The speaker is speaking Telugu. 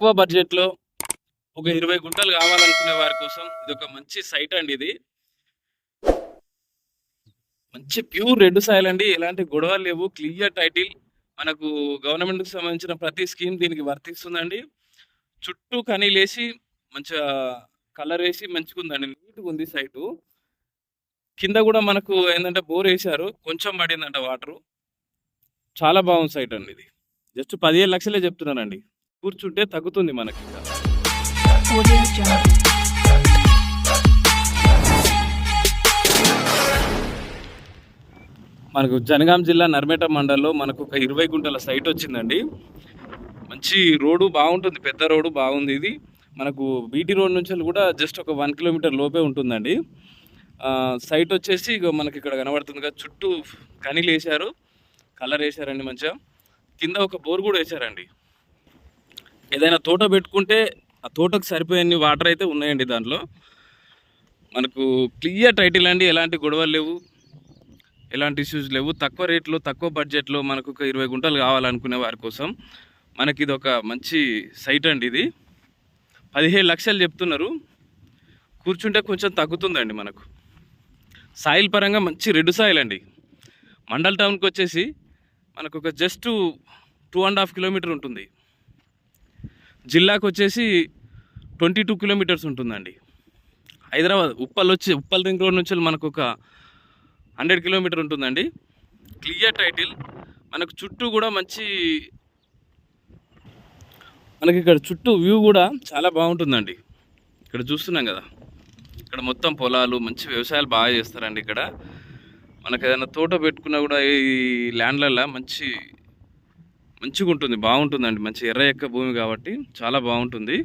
తక్కువ బడ్జెట్లో ఒక ఇరవై గుంటలు కావాలనుకునే వారి కోసం ఇది ఒక మంచి సైట్ అండి ఇది. మంచి ప్యూర్ రెడ్ సాయిల్ అండి. ఎలాంటి గొడవలు లేవు. Clear title. మనకు గవర్నమెంట్కి సంబంధించిన ప్రతి స్కీమ్ దీనికి వర్తిస్తుందండి. చుట్టూ కనీలేసి మంచిగా కలర్ వేసి మంచిగా ఉందండి నీట్గా ఉంది సైటు. కింద కూడా మనకు ఏంటంటే బోర్ వేశారు. కొంచెం పడిందంట వాటరు. చాలా బాగుంది సైట్ అండి ఇది. జస్ట్ పదిహేను లక్షలే చెప్తున్నానండి. కూర్చుంటే తగ్గుతుంది మనకి మనకు జనగాం జిల్లా నర్మేట మండలంలో మనకు ఒక ఇరవై గుంటల సైట్ వచ్చిందండి. మంచి రోడ్డు బాగుంటుంది పెద్ద రోడ్డు బాగుంది ఇది. మనకు బీటీ రోడ్ నుంచి కూడా జస్ట్ ఒక వన్ కిలోమీటర్ లోపే ఉంటుందండి. సైట్ వచ్చేసి ఇగో మనకి ఇక్కడ కనబడుతుంది కదా చుట్టూ కనీలు వేశారు కలర్ వేశారండి మంచిగా. కింద ఒక బోర్ కూడా వేశారండి. ఏదైనా తోట పెట్టుకుంటే ఆ తోటకు సరిపోయే వాటర్ అయితే ఉన్నాయండి దాంట్లో. మనకు క్లియర్ టైటిల్ అండి ఎలాంటి గొడవలు లేవు ఎలాంటి ఇష్యూస్ లేవు. తక్కువ రేట్లో తక్కువ బడ్జెట్లో మనకు ఒక ఇరవై గుంటలు కావాలనుకునే వారి కోసం మనకి ఇది ఒక మంచి సైట్ అండి ఇది. పదిహేడు లక్షలు చెప్తున్నారు. కూర్చుంటే కొంచెం తగ్గుతుందండి మనకు. సాయిల్ పరంగా మంచి రెడ్ సాయిల్ అండి. మండల్ టౌన్కి వచ్చేసి మనకు ఒక just two and half kilometre ఉంటుంది. జిల్లాకు వచ్చేసి ట్వంటీ టూ కిలోమీటర్స్ ఉంటుందండి. హైదరాబాద్ ఉప్పల్ వచ్చి ఉప్పల్ రింగ్ రోడ్ నుంచి మనకు ఒక హండ్రెడ్ కిలోమీటర్ ఉంటుందండి. క్లియర్ టైటిల్ మనకు చుట్టూ కూడా మంచి మనకి ఇక్కడ చుట్టూ వ్యూ కూడా చాలా బాగుంటుందండి. ఇక్కడ చూస్తున్నాం కదా. ఇక్కడ మొత్తం పొలాలు మంచి వ్యవసాయాలు బాగా చేస్తారండి ఇక్కడ. మనకు ఏదైనా తోట పెట్టుకున్నా కూడా ఈ ల్యాండ్లలో మంచి మంచిగా ఉంటుంది బాగుంటుందండి. మంచి ఎర్ర ఎక్క భూమి కాబట్టి చాలా బాగుంటుంది.